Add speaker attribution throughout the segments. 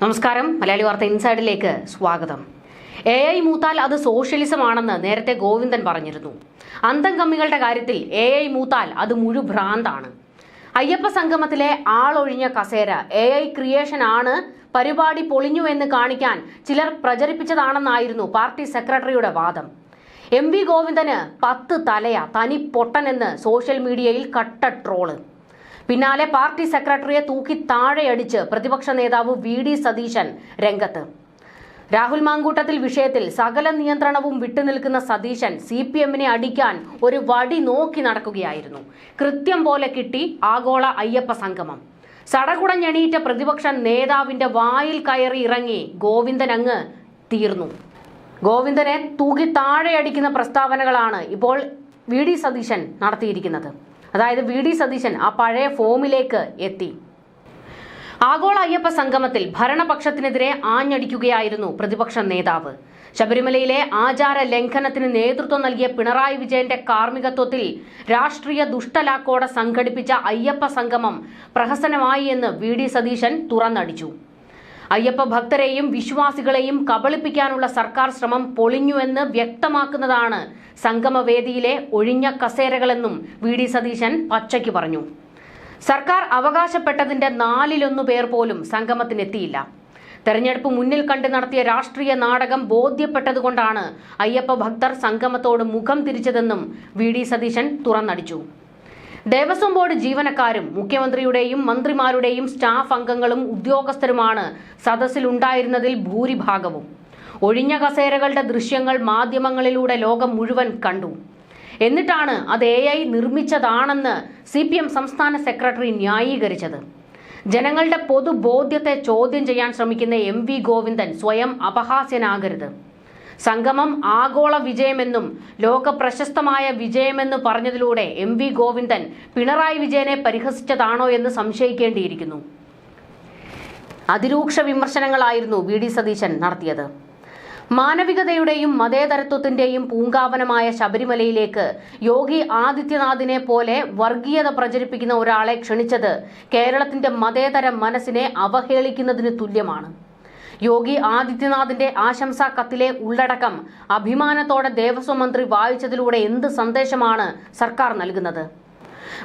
Speaker 1: നമസ്കാരം. മലയാളി വാർത്ത ഇൻസൈഡിലേക്ക് സ്വാഗതം. എ ഐ മൂത്താൽ അത് സോഷ്യലിസം ആണെന്ന് നേരത്തെ ഗോവിന്ദൻ പറഞ്ഞിരുന്നു. അന്തം കമ്മികളുടെ കാര്യത്തിൽ എ ഐ മൂത്താൽ അത് മുഴുഭ്രാന്താണ് അയ്യപ്പ സംഗമത്തിലെ ആളൊഴിഞ്ഞ കസേര എ ഐ ക്രിയേഷൻ ആണ് പരിപാടി പൊളിഞ്ഞു എന്ന് കാണിക്കാൻ ചിലർ പ്രചരിപ്പിച്ചതാണെന്നായിരുന്നു പാർട്ടി സെക്രട്ടറിയുടെ വാദം. എം വി ഗോവിന്ദന് പത്ത് തലയ തനി പൊട്ടനെന്ന് സോഷ്യൽ മീഡിയയിൽ കട്ട ട്രോൾ. പിന്നാലെ പാർട്ടി സെക്രട്ടറിയെ തൂക്കി താഴെയടിച്ച് പ്രതിപക്ഷ നേതാവ് വി ഡി സതീശൻ രംഗത്ത്. രാഹുൽ മാങ്കൂട്ടത്തിൽ വിഷയത്തിൽ സകല നിയന്ത്രണവും വിട്ടുനിൽക്കുന്ന സതീശൻ സി പി എമ്മിനെ അടിക്കാൻ ഒരു വടി നോക്കി നടക്കുകയായിരുന്നു. കൃത്യം പോലെ കിട്ടി ആഗോള അയ്യപ്പ സംഗമം. സടകുടഞ്ഞെണീറ്റ പ്രതിപക്ഷ നേതാവിന്റെ വായിൽ കയറി ഇറങ്ങി ഗോവിന്ദൻ അങ്ങ് തീർന്നു. ഗോവിന്ദനെ തൂക്കി താഴെയടിക്കുന്ന പ്രസ്താവനകളാണ് ഇപ്പോൾ വി ഡി സതീശൻ നടത്തിയിരിക്കുന്നത്. അതായത് വി ഡി സതീശൻ ആ പഴയ ഫോമിലേക്ക് എത്തി. ആഗോള അയ്യപ്പ സംഗമത്തിൽ ഭരണപക്ഷത്തിനെതിരെ ആഞ്ഞടിക്കുകയായിരുന്നു പ്രതിപക്ഷ നേതാവ്. ശബരിമലയിലെ ആചാര ലംഘനത്തിന് നേതൃത്വം നൽകിയ പിണറായി വിജയന്റെ കാർമ്മികത്വത്തിൽ രാഷ്ട്രീയ ദുഷ്ടലാക്കോടെ സംഘടിപ്പിച്ച അയ്യപ്പ സംഗമം പ്രഹസനമായി എന്ന് വി ഡി സതീശൻ തുറന്നടിച്ചു. അയ്യപ്പ ഭക്തരെയും വിശ്വാസികളെയും കബളിപ്പിക്കാനുള്ള സർക്കാർ ശ്രമം പൊളിഞ്ഞുവെന്ന് വ്യക്തമാക്കുന്നതാണ് സംഗമവേദിയിലെ ഒഴിഞ്ഞ കസേരകളെന്നും വി ഡി സതീശൻ പച്ചയ്ക്ക് പറഞ്ഞു. സർക്കാർ അവകാശപ്പെട്ടതിന്റെ നാലിലൊന്നു പേർ പോലും സംഗമത്തിനെത്തിയില്ല. തെരഞ്ഞെടുപ്പ് മുന്നിൽ കണ്ട് നടത്തിയ രാഷ്ട്രീയ നാടകം ബോധ്യപ്പെട്ടതുകൊണ്ടാണ് അയ്യപ്പ ഭക്തർ സംഗമത്തോട് മുഖം തിരിച്ചതെന്നും വി ഡി സതീശൻ തുറന്നടിച്ചു. ദേവസ്വം ബോർഡ് ജീവനക്കാരും മുഖ്യമന്ത്രിയുടെയും മന്ത്രിമാരുടെയും സ്റ്റാഫ് അംഗങ്ങളും ഉദ്യോഗസ്ഥരുമാണ് സദസ്സിലുണ്ടായിരുന്നതിൽ ഭൂരിഭാഗവും. ഒഴിഞ്ഞ കസേരകളുടെ ദൃശ്യങ്ങൾ മാധ്യമങ്ങളിലൂടെ ലോകം മുഴുവൻ കണ്ടു. എന്നിട്ടാണ് അത് എ ഐ നിർമ്മിച്ചതാണെന്ന് സി പി എം സംസ്ഥാന സെക്രട്ടറി ന്യായീകരിച്ചത്. ജനങ്ങളുടെ പൊതുബോധ്യത്തെ ചോദ്യം ചെയ്യാൻ ശ്രമിക്കുന്ന എം വി ഗോവിന്ദൻ സ്വയം അപഹാസ്യനാകരുത്. സംഗമം ആഗോള വിജയമെന്നും ലോക പ്രശസ്തമായ വിജയമെന്ന് പറഞ്ഞതിലൂടെ എം വി ഗോവിന്ദൻ പിണറായി വിജയനെ പരിഹസിച്ചതാണോ എന്ന് സംശയിക്കേണ്ടിയിരിക്കുന്നു. അതിരൂക്ഷ വിമർശനങ്ങളായിരുന്നു വി ഡി സതീശൻ നടത്തിയത്. മാനവികതയുടെയും മതേതരത്വത്തിന്റെയും പൂങ്കാവനമായ ശബരിമലയിലേക്ക് യോഗി ആദിത്യനാഥിനെ പോലെ വർഗീയത പ്രചരിപ്പിക്കുന്ന ഒരാളെ ക്ഷണിച്ചത് കേരളത്തിന്റെ മതേതര മനസ്സിനെ അവഹേളിക്കുന്നതിന് തുല്യമാണ്. യോഗി ആദിത്യനാഥിന്റെ ആശംസാ കത്തിലെ ഉള്ളടക്കം അഭിമാനത്തോടെ ദേവസ്വം മന്ത്രി വായിച്ചതിലൂടെ എന്ത് സന്ദേശമാണ് സർക്കാർ നൽകുന്നത്?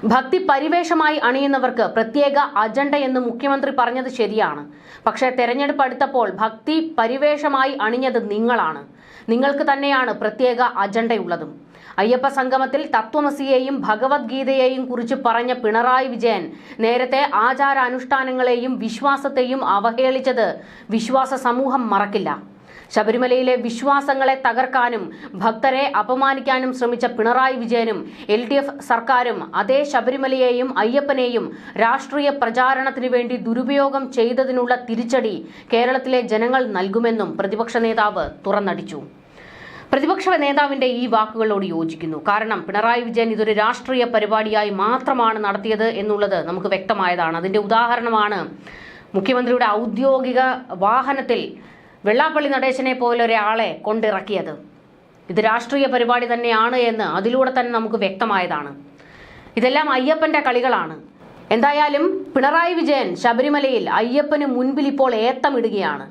Speaker 1: ഭക്തി പരിവേഷമായി അണിയുന്നവർക്ക് പ്രത്യേക അജണ്ട എന്ന് മുഖ്യമന്ത്രി പറഞ്ഞത് ശരിയാണ്. പക്ഷേ തെരഞ്ഞെടുപ്പ് അടുത്തപ്പോൾ ഭക്തി പരിവേഷമായി അണിഞ്ഞത് നിങ്ങളാണ്. നിങ്ങൾക്ക് തന്നെയാണ് പ്രത്യേക അജണ്ടയുള്ളതും. അയ്യപ്പ സംഗമത്തിൽ തത്വമസിയെയും ഭഗവത്ഗീതയെയും കുറിച്ച് പറഞ്ഞ പിണറായി വിജയൻ നേരത്തെ ആചാരാനുഷ്ഠാനങ്ങളെയും വിശ്വാസത്തെയും അവഹേളിച്ചത് വിശ്വാസ സമൂഹം മറക്കില്ല. ശബരിമലയിലെ വിശ്വാസങ്ങളെ തകർക്കാനും ഭക്തരെ അപമാനിക്കാനും ശ്രമിച്ച പിണറായി വിജയനും എൽ ഡി എഫ് സർക്കാരും അതേ ശബരിമലയെയും അയ്യപ്പനെയും രാഷ്ട്രീയ പ്രചാരണത്തിനു വേണ്ടി ദുരുപയോഗം ചെയ്തതിനുള്ള തിരിച്ചടി കേരളത്തിലെ ജനങ്ങൾ നൽകുമെന്നും പ്രതിപക്ഷ നേതാവ് തുറന്നടിച്ചു. പ്രതിപക്ഷ നേതാവിന്റെ ഈ വാക്കുകളോട് യോജിക്കുന്നു. കാരണം പിണറായി വിജയൻ ഇതൊരു രാഷ്ട്രീയ പരിപാടിയായി മാത്രമാണ് നടത്തിയത് എന്നുള്ളത് നമുക്ക് വ്യക്തമായതാണ്. അതിന്റെ ഉദാഹരണമാണ് മുഖ്യമന്ത്രിയുടെ ഔദ്യോഗിക വാഹനത്തിൽ വെള്ളാപ്പള്ളി നടേശനെ പോലെ ഒരാളെ കൊണ്ടിറക്കിയത്. ഇത് രാഷ്ട്രീയ പരിപാടി തന്നെയാണ് എന്ന് അതിലൂടെ തന്നെ നമുക്ക് വ്യക്തമായതാണ്. ഇതെല്ലാം അയ്യപ്പന്റെ കളികളാണ്. എന്തായാലും പിണറായി വിജയൻ ശബരിമലയിൽ അയ്യപ്പന് മുൻപിൽ ഇപ്പോൾ ഏത്തമിടുകയാണ്.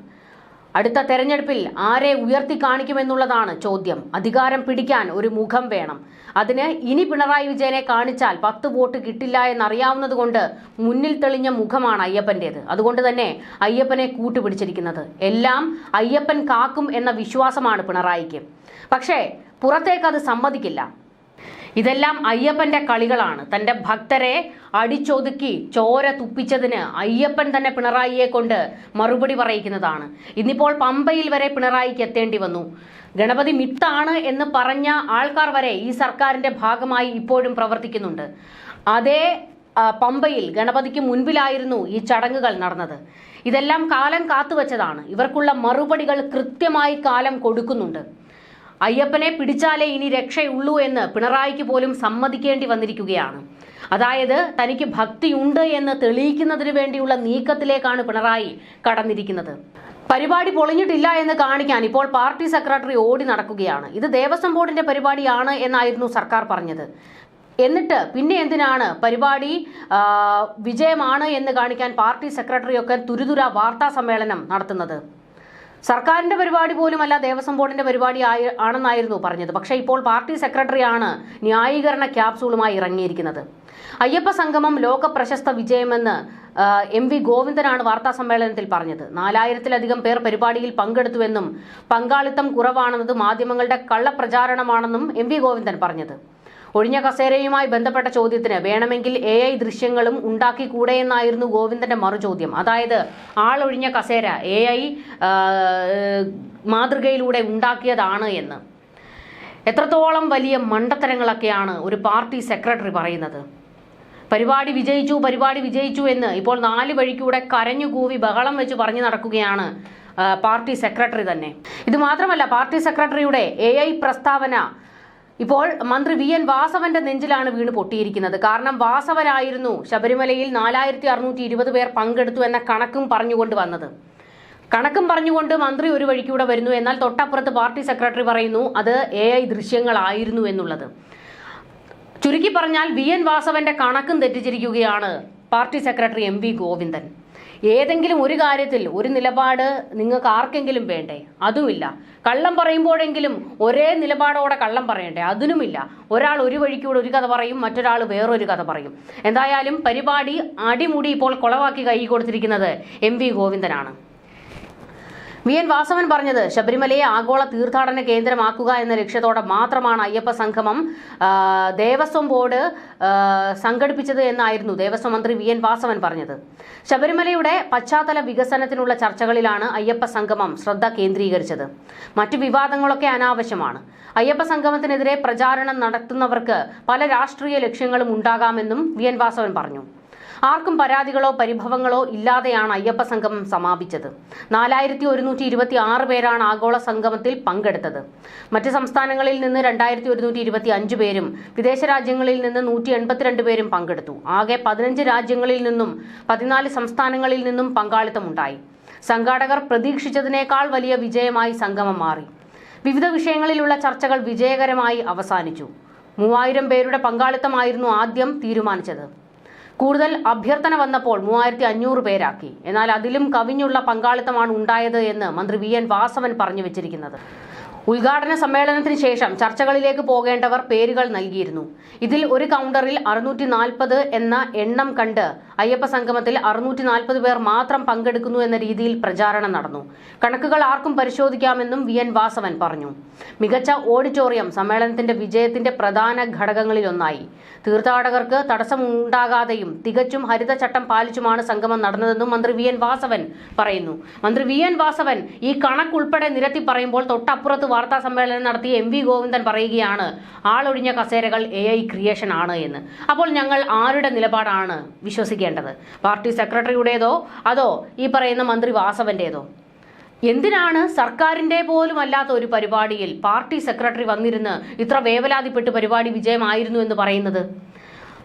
Speaker 1: അടുത്ത തെരഞ്ഞെടുപ്പിൽ ആരെ ഉയർത്തി കാണിക്കുമെന്നുള്ളതാണ് ചോദ്യം. അധികാരം പിടിക്കാൻ ഒരു മുഖം വേണം. അതിന് ഇനി പിണറായി വിജയനെ കാണിച്ചാൽ പത്ത് വോട്ട് കിട്ടില്ല എന്നറിയാവുന്നതുകൊണ്ട് മുന്നിൽ തെളിഞ്ഞ മുഖമാണ് അയ്യപ്പന്റേത് അതുകൊണ്ട് തന്നെ അയ്യപ്പനെ കൂട്ടുപിടിച്ചിരിക്കുന്നത്. എല്ലാം അയ്യപ്പൻ കാക്കും എന്ന വിശ്വാസമാണ് പിണറായിക്ക്. പക്ഷേ പുറത്തേക്ക് അത് സമ്മതിക്കില്ല. ഇതെല്ലാം അയ്യപ്പന്റെ കളികളാണ്. തന്റെ ഭക്തരെ അടിച്ചൊതുക്കി ചോര തുപ്പിച്ചതിന് അയ്യപ്പൻ തന്നെ പിണറായിയെ കൊണ്ട് മറുപടി പറയിക്കുന്നതാണ്. ഇന്നിപ്പോൾ പമ്പയിൽ വരെ പിണറായിക്ക് എത്തേണ്ടി വന്നു. ഗണപതി മിത്താണ് എന്ന് പറഞ്ഞ ആൾക്കാർ വരെ ഈ സർക്കാരിന്റെ ഭാഗമായി ഇപ്പോഴും പ്രവർത്തിക്കുന്നുണ്ട്. അതേ പമ്പയിൽ ഗണപതിക്ക് മുൻപിലായിരുന്നു ഈ ചടങ്ങുകൾ നടന്നത്. ഇതെല്ലാം കാലം കാത്തുവച്ചതാണ്. ഇവർക്കുള്ള മറുപടികൾ കൃത്യമായി കാലം കൊടുക്കുന്നുണ്ട്. അയ്യപ്പനെ പിടിച്ചാലേ ഇനി രക്ഷയുള്ളൂ എന്ന് പിണറായിക്ക് പോലും സമ്മതിക്കേണ്ടി വന്നിരിക്കുകയാണ്. അതായത് തനിക്ക് ഭക്തിയുണ്ട് എന്ന് തെളിയിക്കുന്നതിന് വേണ്ടിയുള്ള നീക്കത്തിലേക്കാണ് പിണറായി കടന്നിരിക്കുന്നത്. പരിപാടി പൊളിഞ്ഞിട്ടില്ല എന്ന് കാണിക്കാൻ ഇപ്പോൾ പാർട്ടി സെക്രട്ടറി ഓടി നടക്കുകയാണ്. ഇത് ദേവസ്വം ബോർഡിന്റെ പരിപാടിയാണ് എന്നായിരുന്നു സർക്കാർ പറഞ്ഞത്. എന്നിട്ട് പിന്നെ എന്തിനാണ് പരിപാടി വിജയമാണ് എന്ന് കാണിക്കാൻ പാർട്ടി സെക്രട്ടറിയൊക്കെ തുരുതുര വാർത്താ സമ്മേളനം നടത്തുന്നത്? സർക്കാരിന്റെ പരിപാടി പോലുമല്ല ദേവസ്വം ബോർഡിന്റെ പരിപാടി ആയി ആണെന്നായിരുന്നു പറഞ്ഞത്. പക്ഷേ ഇപ്പോൾ പാർട്ടി സെക്രട്ടറിയാണ് ന്യായീകരണ ക്യാപ്സൂളുമായി ഇറങ്ങിയിരിക്കുന്നത്. അയ്യപ്പ സംഗമം ലോക പ്രശസ്ത വിജയമെന്ന് എം വി ഗോവിന്ദനാണ് വാർത്താ സമ്മേളനത്തിൽ പറഞ്ഞത്. നാലായിരത്തിലധികം പേർ പരിപാടിയിൽ പങ്കെടുത്തുവെന്നും പങ്കാളിത്തം കുറവാണെന്നത് മാധ്യമങ്ങളുടെ കള്ളപ്രചാരണമാണെന്നും എം വി ഗോവിന്ദൻ പറഞ്ഞത്. ഒഴിഞ്ഞ കസേരയുമായി ബന്ധപ്പെട്ട ചോദ്യത്തിന് വേണമെങ്കിൽ എ ഐ ദൃശ്യങ്ങളും ഉണ്ടാക്കിക്കൂടെ എന്നായിരുന്നു ഗോവിന്ദന്റെ മറുചോദ്യം. അതായത് ആളൊഴിഞ്ഞ കസേര എ ഐ മാതൃകയിലൂടെ ഉണ്ടാക്കിയതാണ് എന്ന്. എത്രത്തോളം വലിയ മണ്ടത്തരങ്ങളൊക്കെയാണ് ഒരു പാർട്ടി സെക്രട്ടറി പറയുന്നത്. പരിപാടി വിജയിച്ചു പരിപാടി വിജയിച്ചു എന്ന് ഇപ്പോൾ നാല് വഴിക്കൂടെ കരഞ്ഞുകൂവി ബഹളം വെച്ച് പറഞ്ഞു നടക്കുകയാണ് പാർട്ടി സെക്രട്ടറി തന്നെ. ഇത് മാത്രമല്ല പാർട്ടി സെക്രട്ടറിയുടെ എ പ്രസ്താവന ഇപ്പോൾ മന്ത്രി വി എൻ വാസവന്റെ നെഞ്ചിലാണ് വീണ് പൊട്ടിയിരിക്കുന്നത്. കാരണം വാസവനായിരുന്നു ശബരിമലയിൽ നാലായിരത്തി അറുന്നൂറ്റി ഇരുപത് പേർ പങ്കെടുത്തു എന്ന കണക്കും പറഞ്ഞുകൊണ്ട് വന്നത്. കണക്കും പറഞ്ഞുകൊണ്ട് മന്ത്രി ഒരു വഴിക്കൂടെ വരുന്നു. എന്നാൽ തൊട്ടപ്പുറത്ത് പാർട്ടി സെക്രട്ടറി പറയുന്നു അത് എ ഐ ദൃശ്യങ്ങളായിരുന്നു എന്നുള്ളത്. ചുരുക്കി പറഞ്ഞാൽ വി എൻ വാസവന്റെ കണക്കും തെറ്റിച്ചിരിക്കുകയാണ് party secretary M V Govindan. ഏതെങ്കിലും ഒരു കാര്യത്തിൽ ഒരു നിലപാട് നിങ്ങൾക്ക് ആർക്കെങ്കിലും വേണ്ടേ? അതുമില്ല. കള്ളം പറയുമ്പോഴെങ്കിലും ഒരേ നിലപാടോടെ കള്ളം പറയണ്ടേ? അതിനുമില്ല. ഒരാൾ ഒരു വഴിക്കൂടെ ഒരു കഥ പറയും മറ്റൊരാൾ വേറൊരു കഥ പറയും. എന്തായാലും പരിപാടി അടിമുടി ഇപ്പോൾ കൊളവാക്കി കൈ കൊടുത്തിരിക്കുന്നത് M V ഗോവിന്ദനാണ്. V N. Vasavan പറഞ്ഞത് ശബരിമലയെ ആഗോള തീർത്ഥാടന കേന്ദ്രമാക്കുക എന്ന ലക്ഷ്യത്തോടെ മാത്രമാണ് അയ്യപ്പ സംഗമം ദേവസ്വം ബോർഡ് സംഘടിപ്പിച്ചത് എന്നായിരുന്നു ദേവസ്വം മന്ത്രി വി. എൻ. വാസവൻ പറഞ്ഞത്. ശബരിമലയുടെ പശ്ചാത്തല വികസനത്തിനുള്ള ചർച്ചകളിലാണ് അയ്യപ്പ സംഗമം ശ്രദ്ധ കേന്ദ്രീകരിച്ചത്. മറ്റു വിവാദങ്ങളൊക്കെ അനാവശ്യമാണ്. അയ്യപ്പ സംഗമത്തിനെതിരെ പ്രചാരണം നടത്തുന്നവർക്ക് പല രാഷ്ട്രീയ ലക്ഷ്യങ്ങളും ഉണ്ടാകാമെന്നും വി. എൻ. വാസവൻ പറഞ്ഞു. ആർക്കും പരാതികളോ പരിഭവങ്ങളോ ഇല്ലാതെയാണ് അയ്യപ്പ സംഗമം സമാപിച്ചത്. നാലായിരത്തി ഒരുന്നൂറ്റി ഇരുപത്തി ആറ് പേരാണ് ആഗോള സംഗമത്തിൽ പങ്കെടുത്തത്. മറ്റ് സംസ്ഥാനങ്ങളിൽ നിന്ന് രണ്ടായിരത്തി ഒരുന്നൂറ്റി ഇരുപത്തി അഞ്ച് പേരും വിദേശ രാജ്യങ്ങളിൽ നിന്ന് നൂറ്റി എൺപത്തിരണ്ട് പേരും പങ്കെടുത്തു. ആകെ പതിനഞ്ച് രാജ്യങ്ങളിൽ നിന്നും പതിനാല് സംസ്ഥാനങ്ങളിൽ നിന്നും പങ്കാളിത്തമുണ്ടായി. സംഘാടകർ പ്രതീക്ഷിച്ചതിനേക്കാൾ വലിയ വിജയമായി സംഗമം മാറി. വിവിധ വിഷയങ്ങളിലുള്ള ചർച്ചകൾ വിജയകരമായി അവസാനിച്ചു. മൂവായിരം പേരുടെ പങ്കാളിത്തമായിരുന്നു ആദ്യം തീരുമാനിച്ചത്. കൂടുതൽ അഭ്യർത്ഥന വന്നപ്പോൾ മൂവായിരത്തി അഞ്ഞൂറ് പേരാക്കി. എന്നാൽ അതിലും കവിഞ്ഞുള്ള പങ്കാളിത്തമാണ് ഉണ്ടായത് എന്ന് മന്ത്രി വി. എൻ. വാസവൻ പറഞ്ഞു വെച്ചിരിക്കുന്നത്. ഉദ്ഘാടന സമ്മേളനത്തിന് ശേഷം ചർച്ചകളിലേക്ക് പോകേണ്ടവർ പേരുകൾ നൽകിയിരുന്നു. ഇതിൽ ഒരു കൗണ്ടറിൽ അറുന്നൂറ്റി നാൽപ്പത് എന്ന എണ്ണം കണ്ട് അയ്യപ്പ സംഗമത്തിൽ അറുന്നൂറ്റി നാൽപ്പത് പേർ മാത്രം പങ്കെടുക്കുന്നു എന്ന രീതിയിൽ പ്രചാരണം നടന്നു. കണക്കുകൾ ആർക്കും പരിശോധിക്കാമെന്നും വി. എൻ. വാസവൻ പറഞ്ഞു. മികച്ച ഓഡിറ്റോറിയം സമ്മേളനത്തിന്റെ വിജയത്തിന്റെ പ്രധാന ഘടകങ്ങളിലൊന്നായി. തീർത്ഥാടകർക്ക് തടസ്സമുണ്ടാകാതെയും തികച്ചും ഹരിതചട്ടം പാലിച്ചുമാണ് സംഗമം നടന്നതെന്നും മന്ത്രി വി. എൻ. വാസവൻ പറയുന്നു. മന്ത്രി വി. എൻ. വാസവൻ ഈ കണക്കുൾപ്പെടെ നിരത്തി പറയുമ്പോൾ തൊട്ടപ്പുറത്ത് വാർത്താ സമ്മേളനം നടത്തിയ എം വി ഗോവിന്ദൻ പറയുകയാണ് ആളൊഴിഞ്ഞ കസേരകൾ എ ഐ ക്രിയേഷൻ ആണ് എന്ന്. അപ്പോൾ ഞങ്ങൾ ആരുടെ നിലപാടാണ്? വിശ്വസിക്കേണ്ടത് പാർട്ടി സെക്രട്ടറിയുടേതോ? അതോ ഈ പറയുന്ന മന്ത്രി വാസവന്റേതോ? എന്തിനാണ് സർക്കാരിന്റെ പോലും അല്ലാത്ത ഒരു പരിപാടിയിൽ പാർട്ടി സെക്രട്ടറി വന്നിരുന്ന് ഇത്ര വേവലാതിപ്പെട്ട് പരിപാടി വിജയമായിരുന്നു എന്ന് പറയുന്നത്?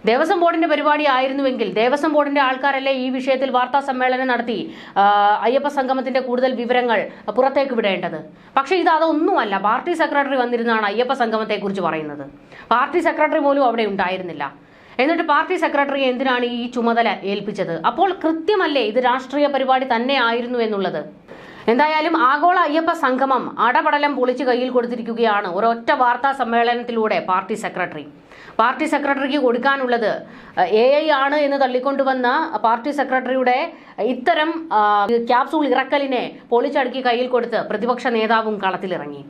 Speaker 1: ദേവസ്വം ബോർഡിന്റെ പരിപാടി ആയിരുന്നുവെങ്കിൽ ദേവസ്വം ബോർഡിന്റെ ആൾക്കാരല്ലേ ഈ വിഷയത്തിൽ വാർത്താ സമ്മേളനം നടത്തി അയ്യപ്പ സംഗമത്തിന്റെ കൂടുതൽ വിവരങ്ങൾ പുറത്തേക്ക് വിടേണ്ടത്? പക്ഷേ ഇത് അതൊന്നുമല്ല. പാർട്ടി സെക്രട്ടറി വന്നിരുന്നാണ് അയ്യപ്പ സംഗമത്തെക്കുറിച്ച് പറയുന്നത്. പാർട്ടി സെക്രട്ടറി പോലും അവിടെ ഉണ്ടായിരുന്നില്ല. എന്നിട്ട് പാർട്ടി സെക്രട്ടറി എന്തിനാണ് ഈ ചുമതല ഏൽപ്പിച്ചത്? അപ്പോൾ കൃത്യമല്ലേ ഇത് രാഷ്ട്രീയ പരിപാടി തന്നെ ആയിരുന്നു എന്നുള്ളത്? എന്തായാലും ആഗോള അയ്യപ്പ സംഗമം അടപടലം പൊളിച്ച് കയ്യിൽ കൊടുത്തിരിക്കുകയാണ് ഒരൊറ്റ വാർത്താ സമ്മേളനത്തിലൂടെ പാർട്ടി സെക്രട്ടറി. പാർട്ടി സെക്രട്ടറിക്ക് കൊടുക്കാനുള്ളത് എ ഐ ആണ് എന്ന് തള്ളിക്കൊണ്ടുവന്ന പാർട്ടി സെക്രട്ടറിയുടെ ഇത്തരം ക്യാപ്സൂൾ ഇറക്കലിനെ പൊളിച്ചടുക്കി കയ്യിൽ കൊടുത്ത് പ്രതിപക്ഷ നേതാവും കളത്തിലിറങ്ങി.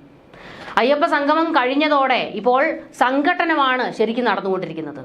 Speaker 1: അയ്യപ്പ സംഗമം കഴിഞ്ഞതോടെ ഇപ്പോൾ സംഘട്ടനമാണ് ശരിക്കും നടന്നുകൊണ്ടിരിക്കുന്നത്.